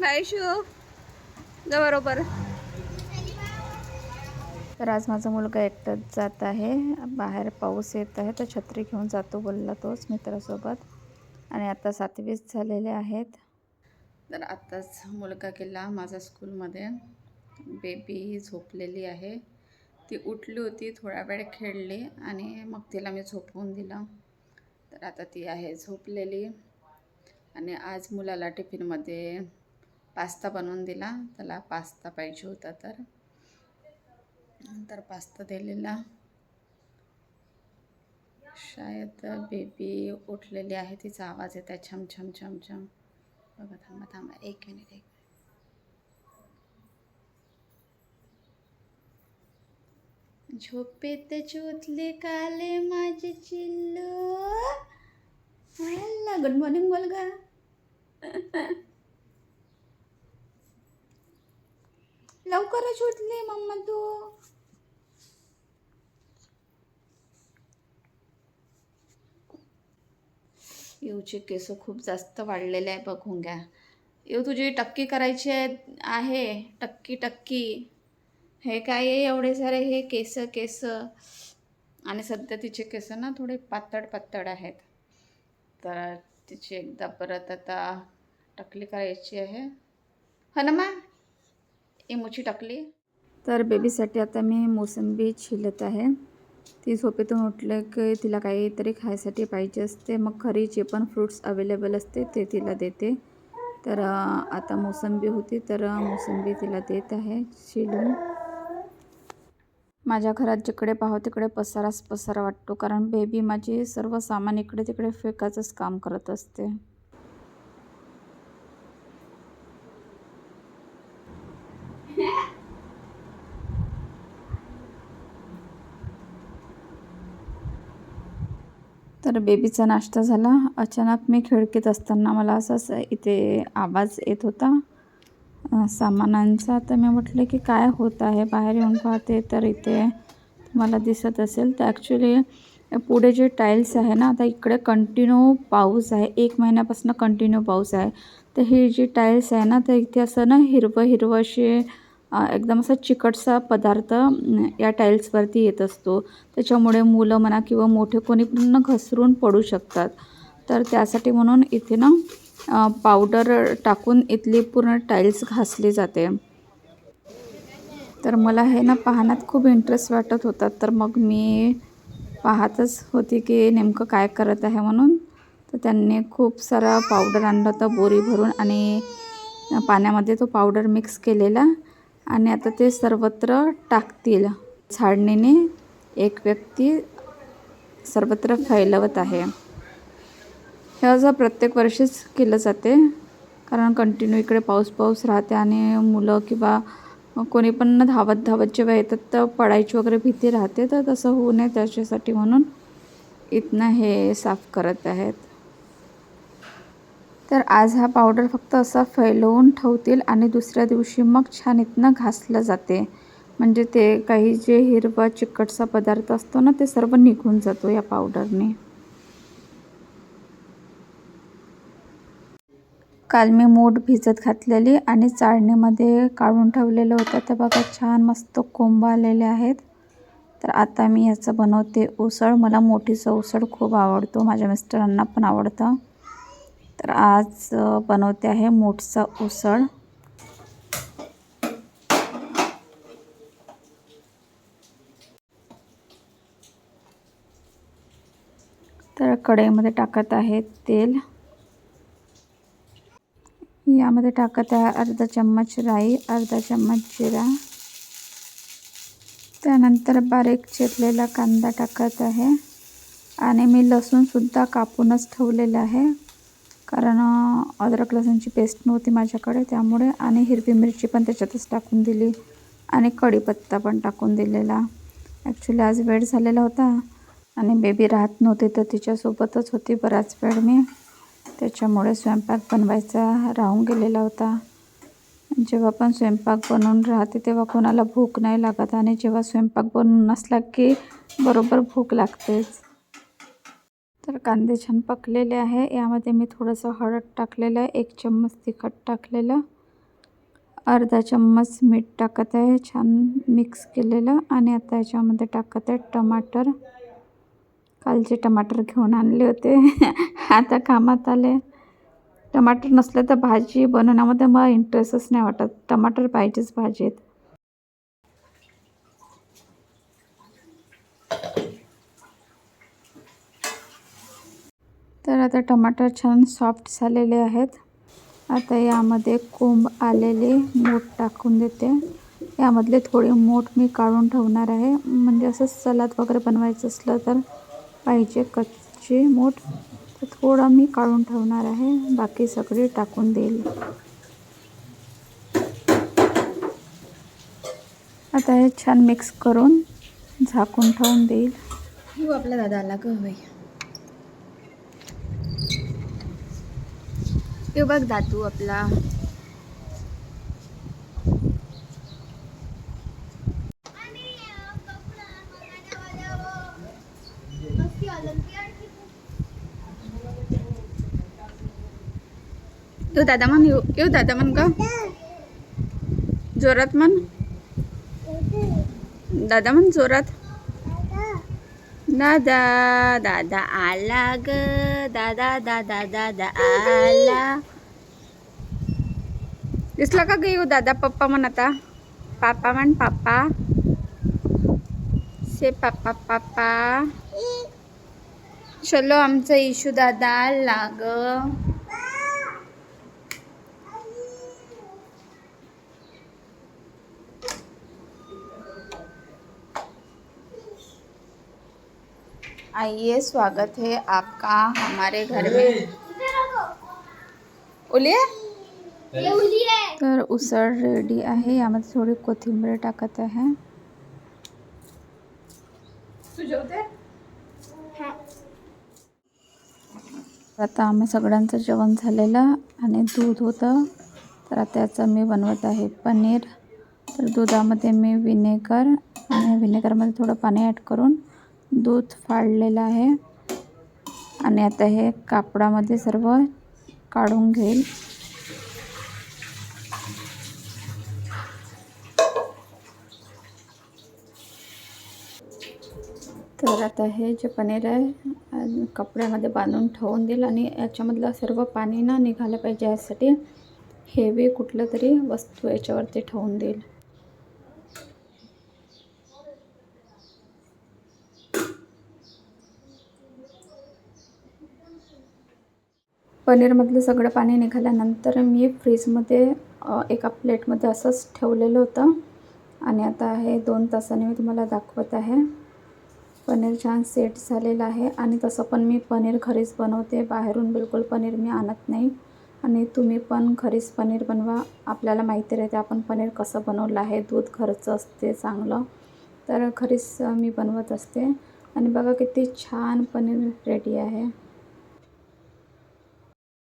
बायशू बरोबर. तर आज माझा मुलगा एकटाच जात आहे. बाहेर पाऊस येत आहे तर छत्री घेऊन जातो बोलला तोच मित्रासोबत. आणि आता सातवीस झालेले आहेत. तर आत्ताच मुलगा गेला माझ्या स्कूलमध्ये. बेबी झोपलेली आहे. ती उठली होती थोडा वेळ खेळली आणि मग तिला मी झोपवून दिलं. तर आता ती आहे झोपलेली. आणि आज मुलाला टिफिनमध्ये पास्ता बनवून दिला. त्याला पास्ता पाहिजे होता तर. नंतर पास्ता दिलेला. शायद बेबी उठलेली आहे. तिचा आवाज येत आहे छम छम छम छम. बघा थांबा थांबा. एक मिनिट एक झोपेत चोतले काले माझे चिल्लू. गुड मॉर्निंग मुलगा. लवकरच उठली मम्मा तू. येऊचे केस खूप जास्त वाढलेले आहे बघून घ्या. येऊ तुझी टक्की करायची आहे. आहे टक्की टक्की. हे काय आहे एवढे सारे? हे केस केस. आणि सध्या तिचे केस ना थोडे पातळ पातळ आहेत. तर तिची एकदा परत आता टकली करायची आहे. हो ना मा? इमूची टाकली. तर बेबीसाठी आता मी मोसंबी छिलत आहे. ती झोपेतून उठलं की तिला काहीतरी खायसाठी पाहिजे असते. मग घरी जे पण फ्रूट्स अवेलेबल असते ते तिला देते. तर आता मोसंबी होती तर मोसंबी तिला देत आहे शिलून माझ्या घरात जिकडे पाहो तिकडे पसाराच पसारा वाटतो कारण बेबी माझी सर्व सामान इकडे तिकडे फेकायचंच काम करत असते. तर बेबीचा नाश्ता झाला. अचानक मी खिडकीत असताना मला असाच इथे आवाज येत होता. सामानांचा. तर मी म्हटलं की काय होत आहे? बाहेर येऊन पाहते तर इथे मला दिसत असेल. तर ॲक्च्युली पुढे जे टाईल्स आहे ना आता इकडे कंटिन्यू पाऊस आहे. एक महिन्यापासून कंटिन्यू पाऊस आहे. तर ही जी टाईल्स आहे ना तर इथे असं ना हिरवं हिरवं असे एकदम असा चिकटसा पदार्थ या टाईल्सवरती येत असतो. त्याच्यामुळे मुलं म्हणा किंवा मोठे कोणी पण घसरून पडू शकतात. तर त्यासाठी म्हणून इथे ना पावडर टाकून इथली पूर्ण टाईल्स घासली जाते. तर मला हे ना पाहण्यात खूप इंटरेस्ट वाटत होता. तर मग मी पाहतच होती की नेमकं काय करत आहे म्हणून. तर त्यांनी खूप सारा पावडर आणलं होतं बोरी भरून आणि पाण्यामध्ये तो पावडर मिक्स केलेला. आणि आता ते सर्वत्र टाकतील. झाडणीने एक व्यक्ती सर्वत्र फैलवत आहे. हे असं प्रत्येक वर्षीच केलं जाते. कारण कंटिन्यू इकडे पाऊस पाऊस राहते आणि मुलं किंवा कोणी पण धावत धावत जेव्हा येतात तर पडायची वगैरे भीती राहते. तर तसं होऊ नये त्याच्यासाठी म्हणून इथनं हे साफ करत आहेत. तर आज हा पावडर फक्त असा फैलवून ठेवतील आणि दुसऱ्या दिवशी मग छान इथनं घासलं जाते. म्हणजे ते काही जे हिरवा चिकटसा पदार्थ असतो ना ते सर्व निघून जातो या पावडरने काल मी मूठ भिजत घातलेली आणि चाळणीमध्ये काढून ठेवलेलं होतं. तर बघा छान मस्त कोंब आलेले आहेत. तर आता मी याचं बनवते उसळ. मला मोठीचं उसळ खूप आवडतो. माझ्या मिस्टरांना पण आवडतं. तर आज बनवते आहे मोठचा उसळ. तर कढईमध्ये टाकत आहे तेल. यामध्ये टाकत आहे अर्धा चम्मच राई अर्धा चम्मच जिरा. त्यानंतर बारीक चिरलेला कांदा टाकत आहे. आणि मी लसूणसुद्धा कापूनच ठेवलेलं आहे. कारण अद्रक लसूणची पेस्ट नव्हती माझ्याकडे त्यामुळे आणि हिरवी मिरची पण त्याच्यातच टाकून दिली आणि कढीपत्ता पण टाकून दिलेला. ॲक्च्युली आज वेळ झालेला होता आणि बेबी राहत नव्हती तर तिच्यासोबतच होती बराच वेळ मी. त्याच्यामुळे स्वयंपाक बनवायचा राहून गेलेला होता. जेव्हा पण स्वयंपाक बनवून राहते तेव्हा कोणाला भूक नाही लागत आणि जेव्हा स्वयंपाक बनवून नसला की बरोबर भूक लागतेच. तर कांदे छान पकलेले आहे. यामध्ये मी थोडंसं हळद टाकलेलं आहे. एक चम्मच तिखट टाकलेलं. अर्धा चम्मच मीठ टाकत आहे. छान मिक्स केलेलं. आणि आता याच्यामध्ये टाकत आहे टमाटर. कालचे टमाटर घेऊन आणले होते. आता कामात आले. टमाटर नसले तर भाजी बनवण्यामध्ये मला इंटरेस्टच नाही वाटत. टमाटर पाहिजेच भाजीत. तर आता टमाटर छान सॉफ्ट झालेले आहेत. आता यामध्ये कोंब आलेले मोठ टाकून देते. यामधले थोडे मोठ मी काढून ठेवणार आहे. म्हणजे असं सलाद वगैरे बनवायचं असलं तर पाहिजे कच्चे मोठ. तर थोडं मी काढून ठेवणार आहे. बाकी सगळे टाकून देईल. आता हे छान मिक्स करून झाकून ठेवून देईल. हो, आपला दादा आला ग हे बघ धातू आपला. येऊ दादा म्हण यो यो दादा म्हण का? जोरात म्हण. दादा म्हण जोरात. दादा दादा आला ग दादा दादा दादा आला दिसला का ग दादा पप्पा म्हण आता पापा म्हण पापा से पापा पापा चलो आमचा इशू दादा आला ग आइए स्वागत है आपका हमारे घर में। ओलिए तर उसळ रेडी आहे यामध्ये थोडी कोथिंबीर टाकत आहे. आता आम्ही सगळ्यांचं जेवण झालेलं आणि दूध होतं. तर आता याचं मी बनवत आहे पनीर. तर दुधामध्ये मी विनेगर आणि विनेगरमध्ये थोडं पाणी ॲड करून दूध फाडलेलं आहे. आणि आता हे कापडामध्ये सर्व काढून घेईल. तर आता हे जे पनीर आहे कपड्यामध्ये बांधून ठेवून देईल आणि याच्यामधलं सर्व पाणी ना निघालं पाहिजे यासाठी. हेवी कुठलं तरी वस्तू याच्यावरती ठेवून देईल. पनीरमधलं सगळं पाणी निघाल्यानंतर मी फ्रीजमध्ये एका प्लेटमध्ये असंच ठेवलेलं होतं. आणि आता हे दोन तासाने मी तुम्हाला दाखवत आहे. पनीर छान सेट झालेलं आहे. आणि तसं पण मी पनीर घरीच बनवते. बाहेरून बिलकुल पनीर मी आणत नाही. आणि तुम्ही पण घरीच पनीर बनवा. आपल्याला माहिती राहते आपण पनीर कसं बनवलं आहे. दूध घरचं असते चांगलं. तर घरीच मी बनवत असते. आणि बघा किती छान पनीर रेडी आहे.